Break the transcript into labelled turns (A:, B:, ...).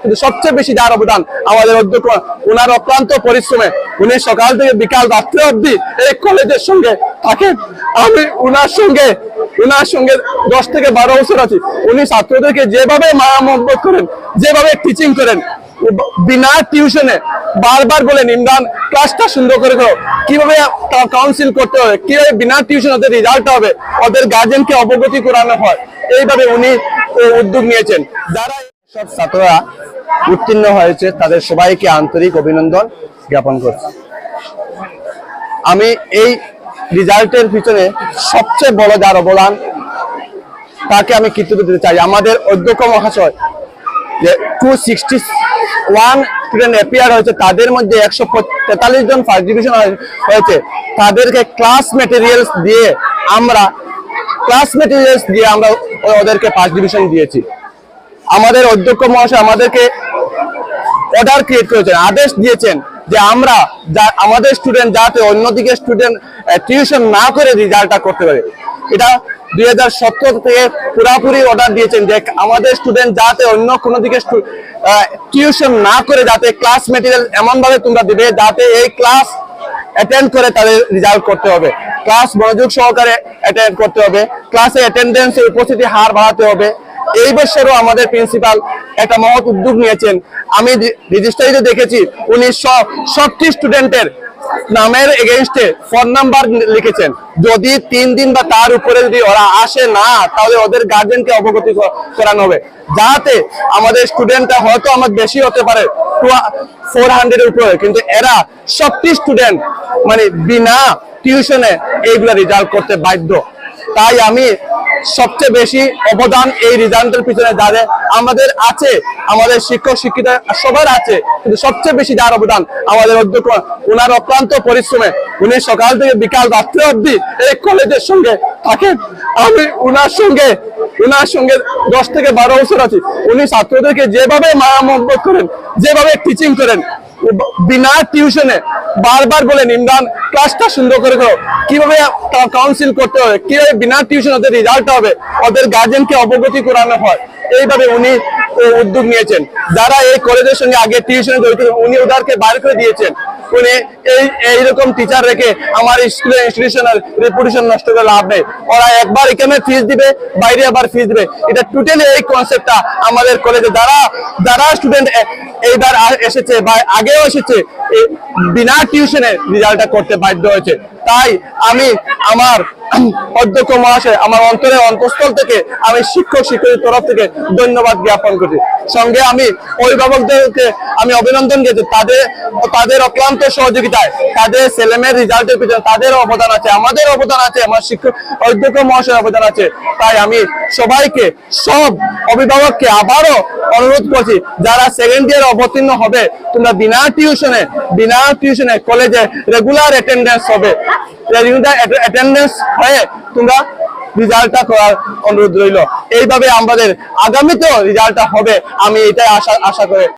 A: কিন্তু সবচেয়ে বেশি যার অবদান আমাদের অধ্যক্ষ, ওনার অক্লান্ত পরিশ্রমে উনি সকাল থেকে বিকাল রাত্রে অবধি এই কলেজের সঙ্গে থাকেন। আমি উনার সঙ্গে উনার সঙ্গে দশ থেকে বারো বছর আছি। উনি ছাত্রদেরকে যেভাবে মায়া মহব্বত করেন, যেভাবে টিচিং করেন, বিনা টিউশনে বারবার বলেন, ইমরান ক্লাসটা সুন্দর করে করো। কীভাবে কাউন্সিল করতে হবে? কীভাবে বিনা টিউশন ওদের রেজাল্ট হবে? ওদের গার্জেনকে অবগতি করানো হয়। এইভাবে উনি উদ্যোগ নিয়েছেন। যারা সব ছাত্ররা উত্তীর্ণ হয়েছে, তাদের সবাইকে আন্তরিক অভিনন্দন জ্ঞাপন করছি। আমি এই রেজাল্টের পিছনে সবচেয়ে বড় যার অবদান, তাকে আমি কৃতিত্ব দিতে চাই। আমাদের অধ্যক্ষ মহাশয় যে two sixty one student appear হয়েছে, তাদের মধ্যে একশো তেতাল্লিশ জন ফার্স্ট ডিভিশন হয়েছে। তাদেরকে ক্লাস মেটেরিয়ালস দিয়ে আমরা ক্লাস মেটেরিয়ালস দিয়ে আমরা ওদেরকে ফার্স্ট ডিভিশন দিয়েছি। আমাদের অধ্যক্ষ মহাশয় আমাদেরকে অর্ডার ক্রিয়েট করেছেন, আদেশ দিয়েছেন যে আমরা যা, আমাদের স্টুডেন্ট যাতে অন্যদিকে স্টুডেন্ট টিউশন না করে রেজাল্টটা করতে পারে। এটা দুই হাজার সতেরো থেকে পুরাপুরি অর্ডার দিয়েছেন যে আমাদের স্টুডেন্ট যাতে অন্য কোনো দিকে টিউশন না করে, যাতে ক্লাস মেটেরিয়াল এমনভাবে তোমরা দিবে, যাতে এই ক্লাস অ্যাটেন্ড করে তাদের রেজাল্ট করতে হবে। ক্লাস মনোযোগ সহকারে অ্যাটেন্ড করতে হবে। ক্লাসে অ্যাটেন্ডেন্সের উপস্থিতি হার বাড়াতে হবে। এই বছরও আমাদের প্রিন্সিপাল একটা মহৎ উদ্যোগ নিয়েছেন। আমি রেজিস্ট্রারিতে দেখেছি, উনি সব, সবটি স্টুডেন্টের নামের এগেনস্টে ফোন নাম্বার লিখেছেন। যদি তিন দিন বা তার উপরে যদি ওরা আসে না, তাহলে ওদের গার্জেনকে অবগতি করানো হবে। যাতে আমাদের স্টুডেন্টটা হয়তো আমার বেশি হতে পারে টু ফোর হান্ড্রেডের উপরে। কিন্তু এরা সবটি স্টুডেন্ট মানে বিনা টিউশনে এইগুলা রেজাল্ট করতে বাধ্য। তাই আমি সবচেয়ে বেশি অবদান এই রেজাল্টের পিছনে যাদের আমাদের আছে, আমাদের শিক্ষক, শিক্ষিকা সবার আছে, কিন্তু সবচেয়ে বেশি যার অবদান আমাদের অধ্যক্ষ, ওনার অক্লান্ত পরিশ্রমে উনি সকাল থেকে বিকাল রাত্রে অবধি এই কলেজের সঙ্গে থাকেন। আমি উনার সঙ্গে উনার সঙ্গে দশ থেকে বারো বছর আছি। উনি ছাত্রদেরকে যেভাবে মায়া মহব্বত করেন, যেভাবে টিচিং করেন, বিনা টিউশনে বারবার বলে ইমরান ক্লাসটা সুন্দর করে করো। কীভাবে কাউন্সিল করতে হবে? কীভাবে বিনা টিউশন ওদের রেজাল্ট হবে? ওদের গার্জেনকে অবগতি করানো হয়। এইভাবে উনি উদ্যোগ নিয়েছেন। যারা এই কলেজের সঙ্গে আগে টিউশন উনি ওদেরকে বার করে দিয়েছেন। উনি এই এইরকম টিচার রেখে আমার স্কুলের ইনস্টিটিউশনের রেপুটেশন নষ্ট করে লাভ নেই। ওরা একবার এখানে ফিস দিবে, বাইরে আবার ফিস দিবে। এটা টোটালি এই কনসেপ্টটা আমাদের কলেজে যারা যারা স্টুডেন্ট এইবার এসেছে বা আগেও এসেছে বিনা টিউশনে রেজাল্টটা করতে বাধ্য হয়েছে। তাই আমি আমার অধ্যক্ষ মহাশয়, আমার অন্তরের অন্তঃস্থল থেকে আমি শিক্ষক শিক্ষকের তরফ থেকে ধন্যবাদ জ্ঞাপন করছি। সঙ্গে আমি অভিভাবকদেরকে আমি অভিনন্দন দিয়েছি তাদের তাদের অক্লান্ত সহযোগিতায়, তাদের ছেলেমেয়ের রেজাল্টের পিছনে তাদের অবদান আছে, আমাদের অবদান আছে, আমার শিক্ষক, অধ্যক্ষ মহাশয়ের অবদান আছে। তাই আমি সবাইকে, সব অভিভাবককে আবারও অনুরোধ করছি, যারা সেকেন্ড ইয়ার অবতীর্ণ হবে, তোমরা বিনা টিউশনে বিনা টিউশনে কলেজে রেগুলার অ্যাটেন্ডেন্স হবে। অ্যাটেন্ডেন্স হয়ে, তোমরা রেজাল্টটা করার অনুরোধ রইল। এইভাবে আমাদের আগামীতেও রেজাল্টটা হবে, আমি এটাই আশা আশা করে